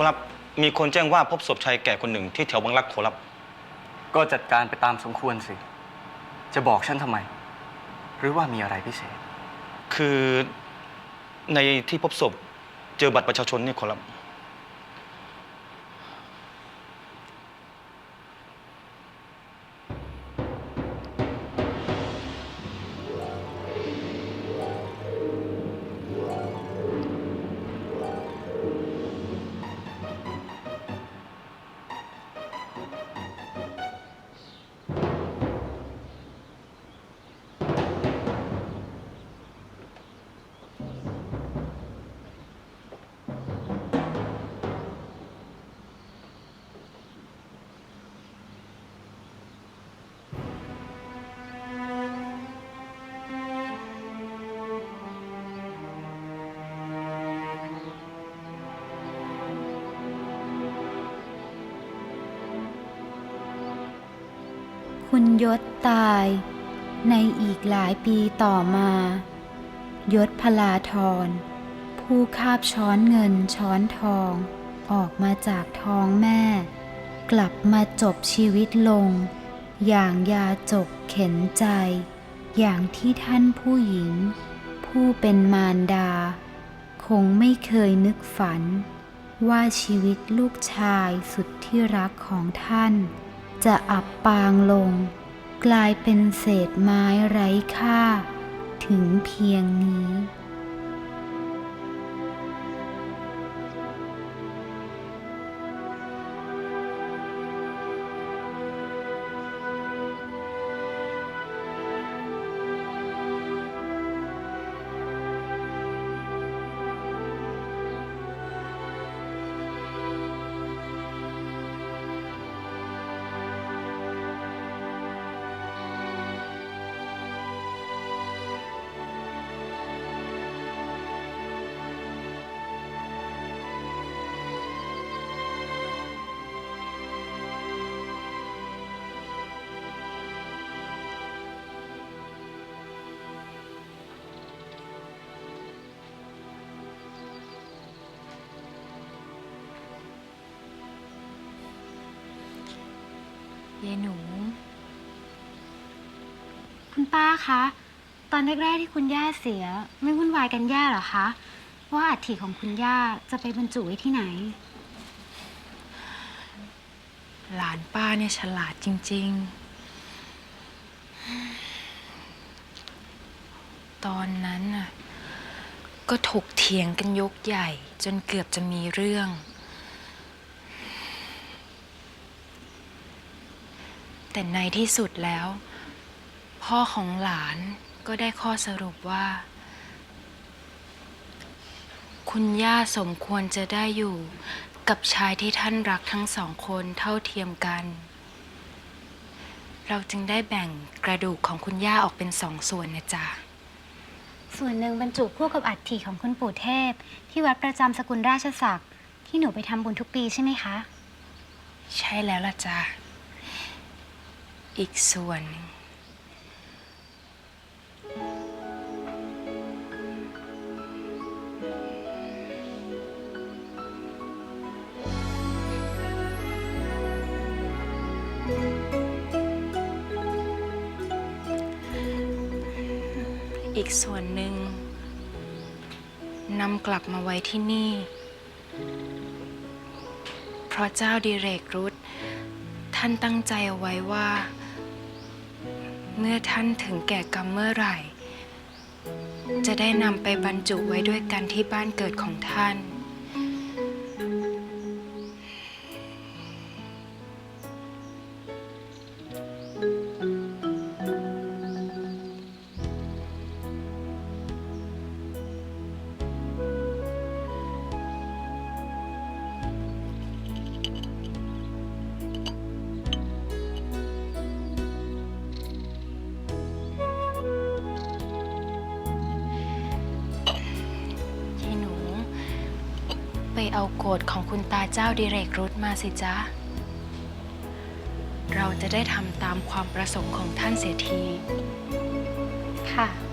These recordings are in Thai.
ขอรับ มีคนแจ้งว่าพบศพชายแก่คนหนึ่งที่แถวบางรักขอรับ ก็จัดการไปตามสมควรสิ จะบอกฉันทำไม หรือว่ามีอะไรพิเศษ คือในที่พบศพเจอบัตรประชาชนนี่ขอรับ คุณยศตาย ในอีกหลายปีต่อมา ยศพลาธรผู้คาบช้อนเงินช้อนทอง ออกมาจากท้องแม่ กลับมาจบชีวิตลง อย่างยาจกเข็นใจ อย่างที่ท่านผู้หญิง ผู้เป็นมารดา คงไม่เคยนึกฝัน ว่าชีวิตลูกชายสุดที่รักของท่าน จะอับปางลง กลายเป็นเศษไม้ไร้ค่า ถึงเพียงนี้ ยายหนู คุณป้าคะ ตอนแรกๆที่คุณย่าเสีย ไม่วุ่นวายกันย่าเหรอคะ ว่าอัฐิของคุณย่าจะไปบรรจุไว้ที่ไหน หลานป้าเนี่ยฉลาดจริง ๆ ตอนนั้นน่ะก็ถกเถียงกันยกใหญ่จนเกือบจะมีเรื่อง แต่ในที่สุดแล้ว พ่อของหลานก็ได้ข้อสรุปว่า คุณย่าสมควรจะได้อยู่กับชายที่ท่านรักทั้งสองคนเท่าเทียมกัน เราจึงได้แบ่งกระดูกของคุณย่าออกเป็นสองส่วนนะจ๊ะ ส่วนหนึ่งบรรจุคู่กับอัฐิของคุณปู่เทพ ที่วัดประจำสกุลราชศักดิ์ที่หนูไปทำบุญทุกปีใช่ไหมคะ ใช่แล้วล่ะจ๊ะ อีกส่วนหนึ่งอีกส่วนหนึ่งนำกลับมาไว้ที่นี่ เพราะเจ้าดิเรกรุธท่านตั้งใจเอาไว้ว่า เมื่อท่านถึงแก่กรรมเมื่อไหร่ จะได้นำไปบรรจุไว้ด้วยกันที่บ้านเกิดของท่านที่าโกรธของคุณตาเจ้าดิเรกรุธมาสิจ๊ะ เราจะได้ทำตามความประสงค์ของท่านเสียที ค่ะ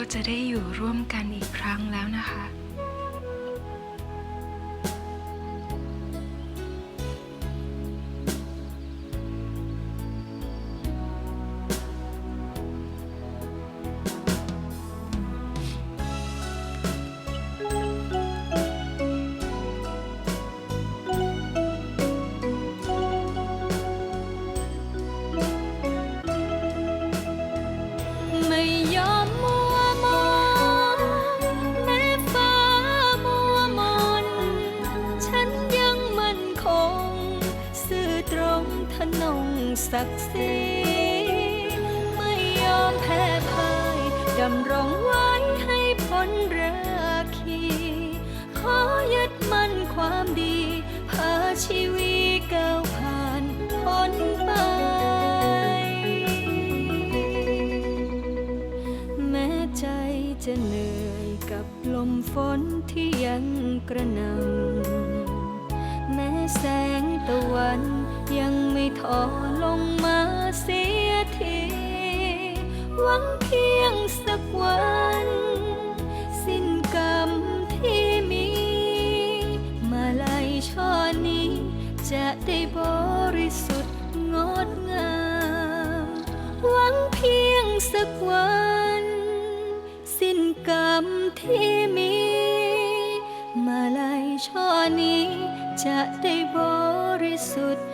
ก็จะได้อยู่ร่วมกันอีกครั้งแล้วนะคะ ไม่ยอม ศักดิ์ศรีไม่ยอมแพ้พ่ายดำรงไว้ให้พ้นราคี ขอยึดมั่นความดีพาชีวิตก้าวผ่านพ้นไป แม้ใจจะเหนื่อยกับลมฝนที่ยังกระหนำแม้แสงตะวันยังไม่ทอ วังเพียงสักวัน สิ้นกรรมที่มี มาลัยช่อนี้ จะได้บริสุทธิ์งดงาม หวังเพียงสักวัน สิ้นกรรมที่มี มาลัยช่อนี้ จะได้บริสุทธิ์